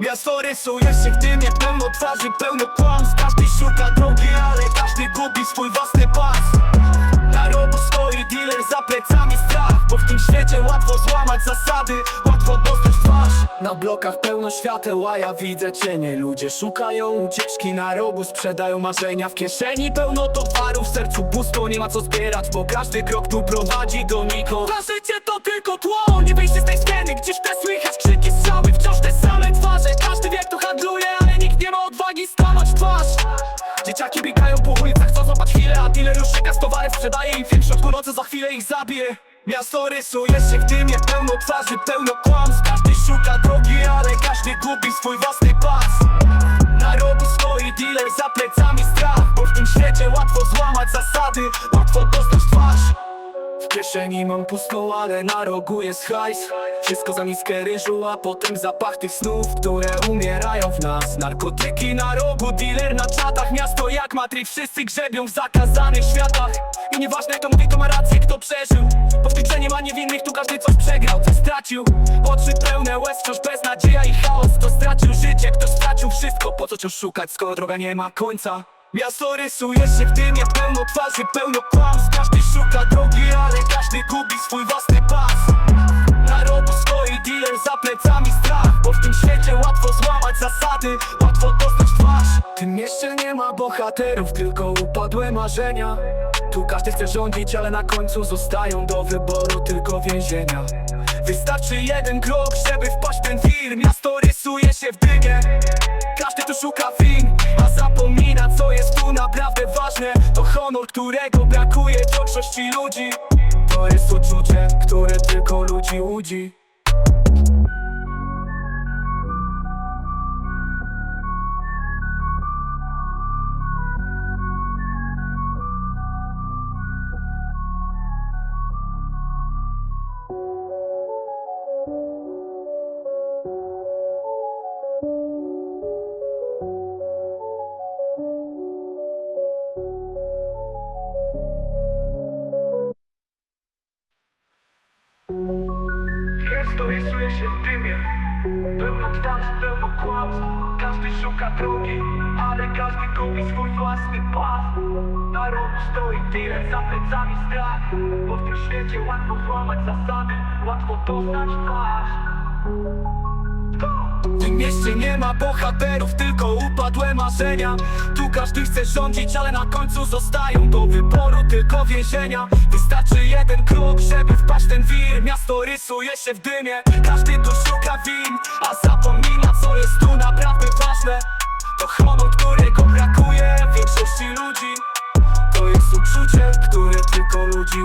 Miasto rysuje się w dymie, pełno twarzy, pełno kłamstw. Każdy szuka drogi, ale każdy gubi swój własny pas. Na rogu stoi dealer za plecami strach Bo w tym świecie łatwo złamać zasady, łatwo dostać twarz. Na blokach pełno świateł, a ja widzę cienie. Ludzie szukają ucieczki na rogu, sprzedają marzenia W kieszeni. Pełno towarów, w sercu pusto, nie ma co zbierać Bo każdy krok tu prowadzi donikąd Na życie tylko tło, nie wyjście z tej sceny Gdzieś te słychać krzyki, strzały, wciąż te same twarze. Każdy wie kto handluje, ale nikt nie ma odwagi stanąć w twarz. Dzieciaki biegają po ulicach, chcą złapać chwilę A dealer już czeka z towarem, sprzedaje im film w środku nocy Za chwilę ich zabije. Miasto rysuje się w dymie, pełno twarzy, pełno kłamstw. Każdy szuka drogi, ale każdy gubi swój własny pas. Na rogu stoi dealer, za plecami strach Bo w tym świecie łatwo złamać zasady Łatwo dostać twarz w kieszeni mam pustą, ale na rogu jest hajs. Wszystko za miskę ryżu, a potem zapach tych snów, które umierają w nas. Narkotyki na rogu, dealer na czatach. Miasto jak Matrix, wszyscy grzebią w zakazanych światach. I nieważne kto mówi, kto ma rację, kto przeżył. Grze nie ma niewinnych, tu każdy coś przegrał, coś stracił. Oczy pełne łez, wciąż beznadzieja i chaos. Kto stracił życie, kto stracił wszystko. Po co cię szukać, skoro droga nie ma końca Miasto rysuje się w dymie, pełno twarzy, pełno kłamstw Każdy szuka drogi, ale każdy gubi swój własny pas. Na rogu stoi dealer, za plecami strach Bo w tym świecie łatwo złamać zasady, łatwo dostać twarz. W tym mieście nie ma bohaterów, tylko upadłe marzenia. Tu każdy chce rządzić, ale na końcu zostają do wyboru tylko więzienia. Wystarczy jeden krok, żeby wpaść w ten wir Miasto rysuje się w dymie. Każdy tu szuka win, a zapomina naprawdę ważne. To honor, którego brakuje większości ludzi. To jest uczucie, które tylko ludzi łudzi Miasto rysuje się w dymie. Pełno twarzy, pełno kłamstw. Każdy szuka drogi Ale każdy gubi swój własny pas. Na rogu stoi dealer za plecami strach. Bo w tym świecie łatwo złamać zasady Łatwo dostać twarz. W tym mieście nie ma bohaterów, tylko upadłe marzenia. Tu każdy chce rządzić, ale na końcu zostają do wyboru tylko więzienia. Wystarczy jeden krok, żeby wpaść ten wir. Miasto rysuje się w dymie, każdy tu szuka win. A zapomina co jest tu naprawdę ważne. To honor, którego brakuje większości ludzi. To jest uczucie, które tylko ludzi